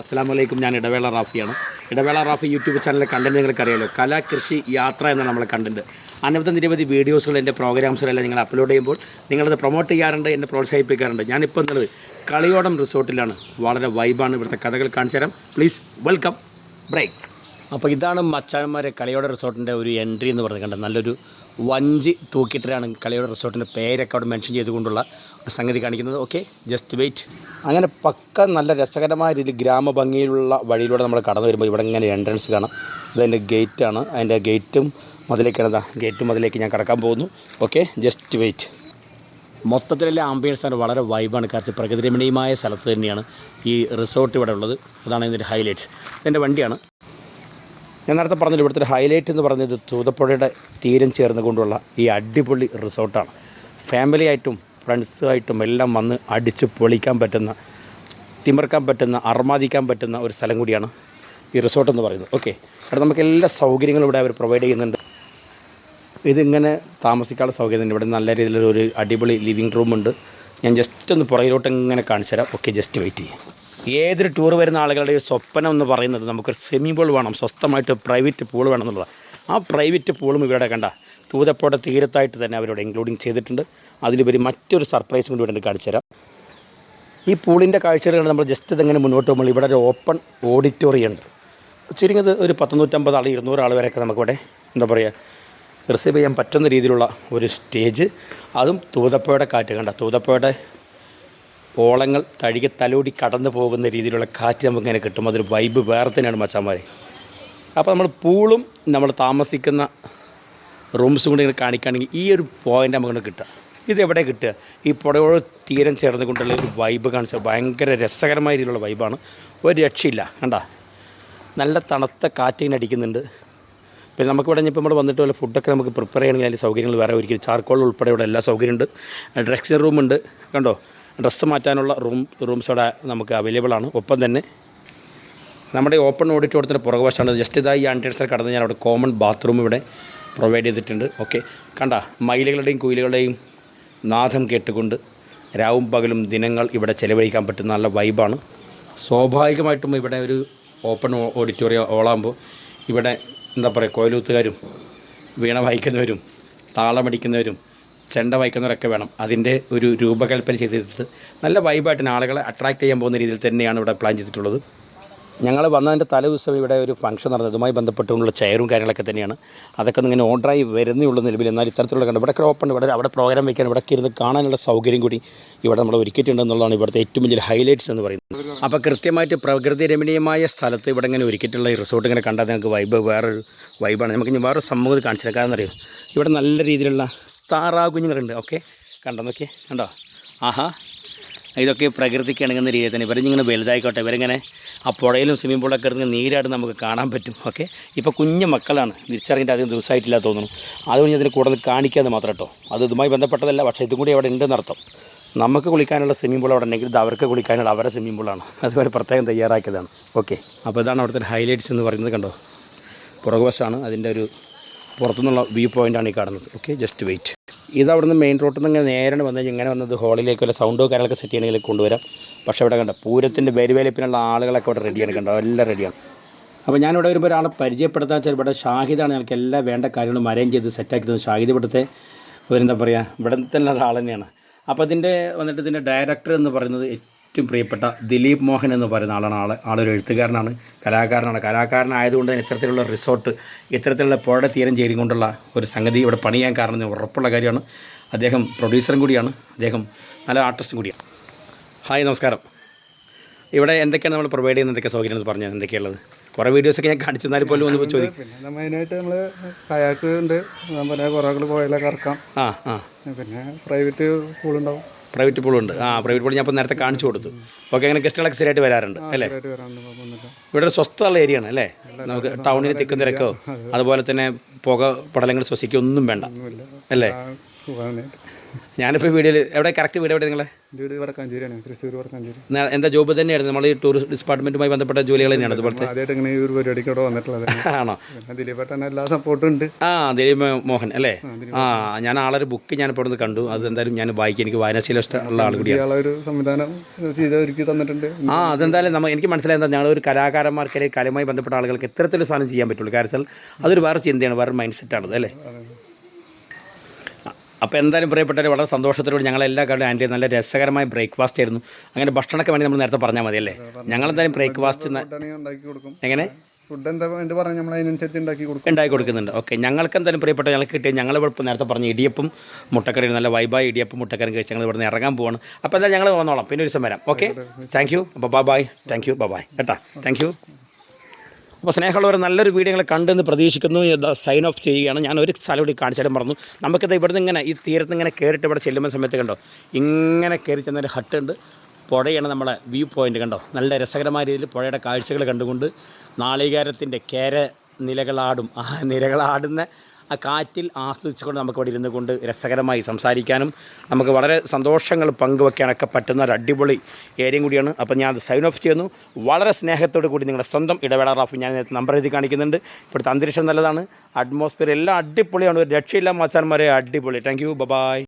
അസ്സാം വലൈക്കും ഞാൻ ഇടവേള റാഫിയാണ്. ഇടവേള റാഫി യൂട്യൂബ് ചാനലിലെ കണ്ടന്റ് നിങ്ങൾക്ക് അറിയാലോ കല കൃഷി യാത്ര എന്ന നമ്മളെ കണ്ടന്റ് അനവധി നിരവധി വീഡിയോസുകൾ എന്റെ പ്രോഗ്രാംസുകളെല്ലാം നിങ്ങൾ അപ്ലോഡ് ചെയ്യുമ്പോൾ നിങ്ങളത് പ്രൊമോട്ട് ചെയ്യാറുണ്ട് എന്നെ പ്രോത്സാഹിപ്പിക്കാറുണ്ട്. ഞാനിപ്പോൾ എന്നുള്ളത് കളിയോടം റിസോർട്ടിലാണ് വളരെ വൈബാണ് ഇവിടുത്തെ കഥകൾ കാണിച്ചു തരാം പ്ലീസ് വെൽക്കം ബ്രേക്ക് അപ്പോൾ ഇതാണ് മച്ചാന്മാരെ കളിയോട് റിസോർട്ടിന്റെ ഒരു എൻട്രി എന്ന് പറഞ്ഞത് കണ്ടത്. നല്ലൊരു വഞ്ചി തൂക്കിയിട്ടാണ് കളിയോട് റിസോർട്ടിന്റെ പേരൊക്കെ അവിടെ മെൻഷൻ ചെയ്തുകൊണ്ടുള്ള ഒരു സംഗതി കാണിക്കുന്നത്. ഓക്കെ ജസ്റ്റ് വെയിറ്റ് അങ്ങനെ പക്ക നല്ല രസകരമായ രീതിയിൽ ഗ്രാമഭംഗിയിലുള്ള വഴിയിലൂടെ നമ്മൾ കടന്നു വരുമ്പോൾ ഇവിടെ ഇങ്ങനെ എൻട്രൻസ് കാണാം. ഇതതിന്റെ ഗേറ്റാണ് അതിന്റെ ഗേറ്റും മുതലേക്കാണ്. ഇതാ ഗേറ്റും മുതലേക്ക് ഞാൻ കടക്കാൻ പോകുന്നു. ഓക്കെ ജസ്റ്റ് വെയിറ്റ് മൊത്തത്തിലുള്ള ആംബിയൻസ് ആണ്. വളരെ വൈബാണ് കാരണം പ്രകൃതിരമണീയമായ സ്ഥലത്ത് തന്നെയാണ് ഈ റിസോർട്ട് ഇവിടെ ഉള്ളത്. അതാണ് ഇതിന്റെ ഹൈലൈറ്റ്സ് ഇതിന്റെ വണ്ടിയാണ്. ഞാൻ നേരത്തെ പറഞ്ഞില്ല ഇവിടുത്തെ ഒരു ഹൈലൈറ്റ് എന്ന് പറഞ്ഞത് തൂതപ്പുഴയുടെ തീരം ചേർന്ന് കൊണ്ടുള്ള ഈ അടിപൊളി റിസോർട്ടാണ്. ഫാമിലി ആയിട്ടും ഫ്രണ്ട്സുമായിട്ടും എല്ലാം വന്ന് അടിച്ച് പൊളിക്കാൻ പറ്റുന്ന തിമിർക്കാൻ പറ്റുന്ന അർമാദിക്കാൻ പറ്റുന്ന ഒരു സ്ഥലം കൂടിയാണ് ഈ റിസോർട്ട് എന്ന് പറയുന്നത്. ഓക്കെ അവിടെ നമുക്ക് എല്ലാ സൗകര്യങ്ങളും ഇവിടെ അവർ പ്രൊവൈഡ് ചെയ്യുന്നുണ്ട്. ഇതിങ്ങനെ താമസിക്കാനുള്ള സൗകര്യം തന്നെ. ഇവിടെ നല്ല രീതിയിലുള്ള ഒരു അടിപൊളി ലിവിങ് റൂമുണ്ട് ഞാൻ ജസ്റ്റ് ഒന്ന് പുറകിലോട്ട് ഇങ്ങനെ കാണിച്ചു തരാം ഓക്കെ ജസ്റ്റ് വെയിറ്റ് ചെയ്യാം. ഏതൊരു ടൂർ വരുന്ന ആളുകളുടെ സ്വപ്നം എന്ന് പറയുന്നത് നമുക്കൊരു സെമി പൂൾ വേണം സ്വസ്ഥമായിട്ട് പ്രൈവറ്റ് പൂൾ വേണം എന്നുള്ളതാണ്. ആ പ്രൈവറ്റ് പൂളും ഇവിടെ കണ്ട. തൂതപ്പോടെ തീരത്തായിട്ട് തന്നെ അവരോട് ഇൻക്ലൂഡിങ് ചെയ്തിട്ടുണ്ട്. അതിലുപരി മറ്റൊരു സർപ്രൈസ് കൂടി ഇവിടെ കാണിച്ചു തരാം. ഈ പൂളിന്റെ കാഴ്ചകൾ നമ്മൾ ജസ്റ്റ് ഇതെങ്ങനെ മുന്നോട്ട് പോകുമ്പോൾ ഇവിടെ ഒരു ഓപ്പൺ ഓഡിറ്റോറിയം ഉണ്ട്. ചുരുങ്ങിയത് ഒരു പത്തുനൂറ്റമ്പത് ആൾ ഇരുന്നൂറ് ആൾ വരെയൊക്കെ നമുക്കിവിടെ എന്താ പറയുക റിസീവ് ചെയ്യാൻ പറ്റുന്ന രീതിയിലുള്ള ഒരു സ്റ്റേജ് അതും തൂതപ്പയുടെ കാറ്റ് കണ്ട. തൂതപ്പയുടെ ഓളങ്ങൾ തഴുകി തലോടി കടന്നു പോകുന്ന രീതിയിലുള്ള കാറ്റ് നമുക്കിങ്ങനെ കിട്ടും. അതൊരു വൈബ് വേറെ തന്നെയാണ് മച്ചാന്മാരെ. അപ്പോൾ നമ്മൾ പൂളും നമ്മൾ താമസിക്കുന്ന റൂംസും കൂടി ഇങ്ങനെ കാണിക്കുകയാണെങ്കിൽ ഈ ഒരു പോയിന്റ് നമുക്കിങ്ങനെ കിട്ടുക. ഇത് എവിടെ കിട്ടുക? ഈ പുഴയോട് തീരം ചേർന്നുകൊണ്ടുള്ള ഒരു വൈബ് കാണിച്ച ഭയങ്കര രസകരമായ രീതിയിലുള്ള വൈബാണ് ഒരു രക്ഷയില്ല. കണ്ട? നല്ല തണുത്ത കാറ്റിങ്ങനെ അടിക്കുന്നുണ്ട്. പിന്നെ നമുക്കിവിടെ ഇപ്പോൾ നമ്മൾ വന്നിട്ട് വല്ല ഫുഡൊക്കെ നമുക്ക് പ്രിപ്പയർ ചെയ്യണമെങ്കിൽ അതിന്റെ സൗകര്യങ്ങൾ വേറെ ഒരിക്കലും. ചാർക്കോൾ ഉൾപ്പെടെ ഇവിടെ എല്ലാ സൗകര്യമുണ്ട്. ഡ്രസ്സിംഗ് റൂമുണ്ട് കണ്ടോ? ഡ്രസ്സ് മാറ്റാനുള്ള റൂം റൂംസ് അവിടെ നമുക്ക് അവൈലബിൾ ആണ്. ഒപ്പം തന്നെ നമ്മുടെ ഓപ്പൺ ഓഡിറ്റോറിയത്തിന്റെ പുറകുവശമാണ്. ജസ്റ്റ് ഇതായി ഈ ആന്റേഴ്സിൽ കടന്ന് ഞാൻ അവിടെ കോമൺ ബാത്റൂം ഇവിടെ പ്രൊവൈഡ് ചെയ്തിട്ടുണ്ട്. ഓക്കെ കണ്ട മയിലുകളുടെയും കുയിലുകളുടെയും നാദം കേട്ടുകൊണ്ട് രാവും പകലും ദിനങ്ങൾ ഇവിടെ ചെലവഴിക്കാൻ പറ്റുന്ന നല്ല വൈബാണ് സ്വാഭാവികമായിട്ടും ഇവിടെ ഒരു ഓപ്പൺ ഓഡിറ്റോറിയം ഓളാകുമ്പോൾ ഇവിടെ എന്താ പറയുക കോയിലൂത്തുകാരും വീണ വായിക്കുന്നവരും താളമടിക്കുന്നവരും ചെണ്ട വായിക്കുന്നവരൊക്കെ വേണം. അതിന്റെ ഒരു രൂപകൽപ്പന ചെയ്തിട്ട് നല്ല വൈബായിട്ടാണ് ആളുകളെ അട്രാക്റ്റ് ചെയ്യാൻ പോകുന്ന രീതിയിൽ തന്നെയാണ് ഇവിടെ പ്ലാൻ ചെയ്തിട്ടുള്ളത്. ഞങ്ങൾ വന്നതിന്റെ തലേദിവസം ഇവിടെ ഒരു ഫംഗ്ഷൻ നടന്നത്. അതുമായി ബന്ധപ്പെട്ടുള്ള ചെയറും കാര്യങ്ങളൊക്കെ തന്നെയാണ്. അതൊക്കെ ഒന്നിങ്ങനെ ഓർഡറായി വരുന്നേ ഉള്ളൂ നിലവിൽ. എന്നാൽ ഇത്തരത്തിലുള്ള കണ്ട്. ഇവിടെ ഓപ്പൺ ഇവിടെ അവിടെ പ്രോഗ്രാം വയ്ക്കാൻ ഇവിടെ ഇരുന്ന് കാണാനുള്ള സൗകര്യം കൂടി ഇവിടെ നമ്മൾ ഒരുക്കിയിട്ടുണ്ട് എന്നുള്ളതാണ് ഇവിടുത്തെ ഏറ്റവും വലിയ ഹൈലൈറ്റ്സ് എന്ന് പറയുന്നത്. അപ്പോൾ കൃത്യമായിട്ട് പ്രകൃതി രമണീയമായ സ്ഥലത്ത് ഇവിടെ ഇങ്ങനെ ഒരുക്കിയിട്ടുള്ള ഈ റിസോർട്ട് ഇങ്ങനെ കണ്ടാൽ നിങ്ങൾക്ക് വൈബ് വേറൊരു വൈബാണ് നമുക്ക് ഇനി വേറൊരു സമൂഹത്തിൽ കാണിച്ചില്ല കാരണം അറിയാം? ഇവിടെ നല്ല രീതിയിലുള്ള താറാവ് കുഞ്ഞുങ്ങളുണ്ട് ഓക്കെ. കണ്ടോ നോക്കിയേ കണ്ടോ? ആഹാ. ഇതൊക്കെ പ്രകൃതിക്ക് ഇണങ്ങുന്ന രീതി തന്നെ ഇവരിങ്ങനെ വലുതായിക്കോട്ടെ. ഇവരിങ്ങനെ ആ പുഴയിലും സ്വിമ്മിംഗ് പൂളൊക്കെ ഇറങ്ങി നീരാട് നമുക്ക് കാണാൻ പറ്റും. ഓക്കെ. ഇപ്പോൾ കുഞ്ഞു മക്കളാണ്. തിരിച്ചറിഞ്ഞിട്ട് അധികം ദിവസമായിട്ടില്ല തോന്നുന്നു. അതുകൊണ്ട് ഇതിന് കൂടുതൽ കാണിക്കാതെ മാത്രം കേട്ടോ. അത് ഇതുമായി ബന്ധപ്പെട്ടതല്ല. പക്ഷേ ഇതും കൂടി അവിടെ ഉണ്ടെന്ന് അർത്ഥം. നമുക്ക് കുളിക്കാനുള്ള സ്വിമ്മിംഗ് പൂൾ അവിടെ ഉണ്ടെങ്കിൽ ഇത് അവർക്ക് കുളിക്കാനുള്ള അവരുടെ സ്വിമ്മിംഗ് പൂളാണ് അതുപോലെ പ്രത്യേകം തയ്യാറാക്കിയതാണ്. ഓക്കെ. അപ്പോൾ ഇതാണ് അവിടുത്തെ ഹൈലൈറ്റ്സ് എന്ന് പറയുന്നത് കണ്ടോ? പുറകുവശമാണ് അതിന്റെ ഒരു പുറത്തുനിന്നുള്ള വ്യൂ പോയിന്റാണ് ഈ കാണുന്നത്. ഓക്കെ. ജസ്റ്റ് വെയിറ്റ് ഇത് അവിടുന്ന് മെയിൻ റോട്ടിൽ നിന്ന് ഇങ്ങനെ നേരെ വന്നു കഴിഞ്ഞാൽ ഇങ്ങനെ വന്നത് ഹോളിലേക്ക് വല്ല സൗണ്ടോ കാര്യങ്ങളൊക്കെ സെറ്റ് ചെയ്യണമെങ്കിൽ കൊണ്ടുവരാം. പക്ഷേ ഇവിടെ കണ്ട പൂരത്തിന്റെ വരുവേലപ്പിനുള്ള ആളുകളൊക്കെ ഇവിടെ റെഡിയാണ് കണ്ടോ എല്ലാം റെഡിയാണ് അപ്പോൾ ഞാനിവിടെ വരുമ്പോൾ ഒരാളെ പരിചയപ്പെടുത്താൻ വെച്ചാൽ ഇവിടെ ഷാഹിദാണ് ഞങ്ങൾക്ക് എല്ലാ വേണ്ട കാര്യങ്ങളും അറേഞ്ച് ചെയ്ത് സെറ്റാക്കി തന്നത്. ഷാഹിദ് ഇവിടുത്തെ എന്താ പറയുക ഇവിടെ തന്നെ ഒരാൾ തന്നെയാണ്. അപ്പോൾ ഇതിന്റെ വന്നിട്ട് ഇതിന്റെ ഡയറക്ടർ എന്ന് പറയുന്നത് ഏറ്റവും പ്രിയപ്പെട്ട ദിലീപ് മോഹൻ എന്ന് പറയുന്ന ആളാണ് ആൾ ആളൊരു എഴുത്തുകാരനാണ് കലാകാരനാണ്. കലാകാരനായതുകൊണ്ട് തന്നെ ഇത്തരത്തിലുള്ള റിസോർട്ട് ഇത്തരത്തിലുള്ള പുഴ തീരം ചേരിക്കൊണ്ടുള്ള ഒരു സംഗതി ഇവിടെ പണിയാൻ കാരണം ഉറപ്പുള്ള കാര്യമാണ്. അദ്ദേഹം പ്രൊഡ്യൂസറും കൂടിയാണ്. അദ്ദേഹം നല്ല ആർട്ടിസ്റ്റും കൂടിയാണ്. ഹായ് നമസ്കാരം. ഇവിടെ എന്തൊക്കെയാണ് നമ്മൾ പ്രൊവൈഡ് ചെയ്യുന്ന എന്തൊക്കെ സൗകര്യം എന്ന് പറഞ്ഞാൽ എന്തൊക്കെയുള്ളത്? കുറേ വീഡിയോസൊക്കെ ഞാൻ കാണിച്ചു തന്നാൽ പോലും ഒന്ന് ചോദിക്കും. പിന്നെ മെയിനായിട്ട് നമ്മൾ കയാക്ക് ഉണ്ട്. പിന്നെ കുറേ പോയാലൊക്കെ ഇറക്കാം ആ ആ. പിന്നെ പ്രൈവറ്റ് പൂളുണ്ടാവും പ്രൈവറ്റ് പൂളുണ്ട് ആ പ്രൈവറ്റ് പൂൾ ഞാൻ ഇപ്പോൾ നേരത്തെ കാണിച്ചു കൊടുത്തു. ഓക്കെ അങ്ങനെ ഗസ്റ്റുകളൊക്കെ സ്ഥിരമായിട്ട് വരാറുണ്ട് അല്ലേ? ഇവിടെ ഒരു സ്വസ്ഥമുള്ള ഏരിയ ആണ് അല്ലേ? നമുക്ക് ടൗണിന് തിക്കും തിരക്കോ? അതുപോലെ തന്നെ പുക പടലങ്ങൾ ശ്വസിക്കോ ഒന്നും വേണ്ട അല്ലേ? ഞാനിപ്പോൾ വീഡിയോയിൽ എവിടെ? കറക്റ്റ് വീട് എവിടെ നിങ്ങളെ? വീട് വടക്കാഞ്ചേരിയാണ് തൃശ്ശൂർ വടക്കാഞ്ചേരി എന്താ ജോബ് തന്നെയായിരുന്നു? നമ്മൾ ഈ ടൂറിസ്റ്റ് ഡിപ്പാർട്ട്മെന്റുമായി ബന്ധപ്പെട്ട ജോലികൾ തന്നെയാണ് അതുപോലെ ഇങ്ങനെ ഈ ഒരു പരിപാടിക്ക് ഇവിടെ വന്നിട്ടുള്ളത്. ആണോ? ദിലീപേട്ടൻ എല്ലാ സപ്പോർട്ടും ഉണ്ട്. ആ ദിലീപ് മോഹൻ അല്ലേ? ആ ഞാൻ ആളൊരു ബുക്ക് ഞാൻ ഇപ്പോൾ കണ്ടു. അത് എന്തായാലും ഞാൻ വായിക്കും. എനിക്ക് വായനാശീലം ഇഷ്ടമുള്ള ആൾ കൂടിയാണ്. ഇയാളെ ഒരു സംവിധാനം ചെയ്ത് ഒരുക്കി തന്നിട്ടുണ്ട്. ആ അതെന്തായാലും നമ്മൾ എനിക്ക് മനസ്സിലായത് എന്താ ഞങ്ങളൊരു കലാകാരന്മാർക്കെ കലയുമായി ബന്ധപ്പെട്ട ആളുകൾക്ക് ഇത്തരത്തിലൊരു സാധനം ചെയ്യാൻ പറ്റുള്ളൂ. കാരണം അതൊരു വേറെ ചിന്തയാണ് വേറെ മൈൻഡ് സെറ്റാണ് അല്ലേ? അപ്പോൾ എന്തായാലും പ്രിയപ്പെട്ടവർ വളരെ സന്തോഷത്തോടെ ഞങ്ങളെല്ലാ കാര്യം ആന്റി നല്ല രസകരമായ ബ്രേക്ക്ഫാസ്റ്റ് ആയിരുന്നു. അങ്ങനെ ഭക്ഷണമൊക്കെ വേണ്ടി നമ്മൾ നേരത്തെ പറഞ്ഞാൽ മതി അല്ലേ? ഞങ്ങളെന്തായാലും ബ്രേക്ക്ഫാസ്റ്റ് എങ്ങനെ? ഫുഡ് എന്താ വേണ്ടി പറഞ്ഞാൽ നമ്മൾ അതിനനുസരിച്ച് ഉണ്ടാക്കി കൊടുക്കും. ഉണ്ടാക്കി കൊടുക്കുന്നുണ്ട്. ഓക്കെ. ഞങ്ങൾക്ക് എന്തായാലും പ്രിയപ്പെട്ട ഞങ്ങൾക്ക് കിട്ടിയ ഞങ്ങൾ ഇപ്പോൾ നേരത്തെ പറഞ്ഞ ഇടിയപ്പം മുട്ടക്കറി നല്ല വൈബായി ഇടിയപ്പം മുട്ടക്കറി കഴിച്ച് ഞങ്ങൾ ഇവിടെ നിന്ന് ഇറങ്ങാൻ പോവാണ്. അപ്പോൾ എന്തായാലും ഞങ്ങൾ വന്നോളാം. പിന്നെ ഒരു ദിവസം വരാം. ഓക്കെ? Thank you. അപ്പോൾ bye bye thank you. Bye bye കേട്ടാ? Thank you. അപ്പോൾ സ്നേഹമുള്ളവർ നല്ലൊരു വീഡിയോ നിങ്ങൾ കണ്ടെന്ന് പ്രതീക്ഷിക്കുന്നു. സൈൻ ഓഫ് ചെയ്യുകയാണ്. ഞാൻ ഒരു സ്ഥലം കൂടി കാണിച്ചാലും മറന്നു നമുക്കിത് ഇവിടുന്ന് ഇങ്ങനെ ഈ തീരത്ത് ഇങ്ങനെ കയറിയിട്ട് ഇവിടെ ചെല്ലുന്ന സമയത്ത് കണ്ടോ? ഇങ്ങനെ കയറി ചെന്നൊരു ഹട്ട് ഉണ്ട്. പുഴയാണ് നമ്മളെ വ്യൂ പോയിന്റ് കണ്ടോ? നല്ല രസകരമായ രീതിയിൽ പുഴയുടെ കാഴ്ചകൾ കണ്ടുകൊണ്ട് നാളികേരത്തിന്റെ കേര നിലകളാടും ആ നിലകളാടുന്ന ആ കാറ്റിൽ ആസ്വദിച്ചുകൊണ്ട് നമുക്ക് ഇവിടെ ഇരുന്നു കൊണ്ട് രസകരമായി സംസാരിക്കാനും നമുക്ക് വളരെ സന്തോഷങ്ങൾ പങ്കുവെക്കാനൊക്കെ പറ്റുന്ന ഒരു അടിപൊളി ഏരിയയും കൂടിയാണ്. അപ്പോൾ ഞാൻ അത് സൈൻ ഓഫ് ചെയ്യുന്നു. വളരെ സ്നേഹത്തോടു കൂടി നിങ്ങളുടെ സ്വന്തം ഇടവേള റാഫ് ഞാൻ നമ്പർ എഴുതി കാണിക്കുന്നുണ്ട്. ഇവിടുത്തെ അന്തരീക്ഷം നല്ലതാണ്. അറ്റ്മോസ്ഫിയർ എല്ലാം അടിപൊളിയാണ്. ഒരു രക്ഷയില്ല മാച്ചാന്മാരെ. അടിപൊളി. Thank you by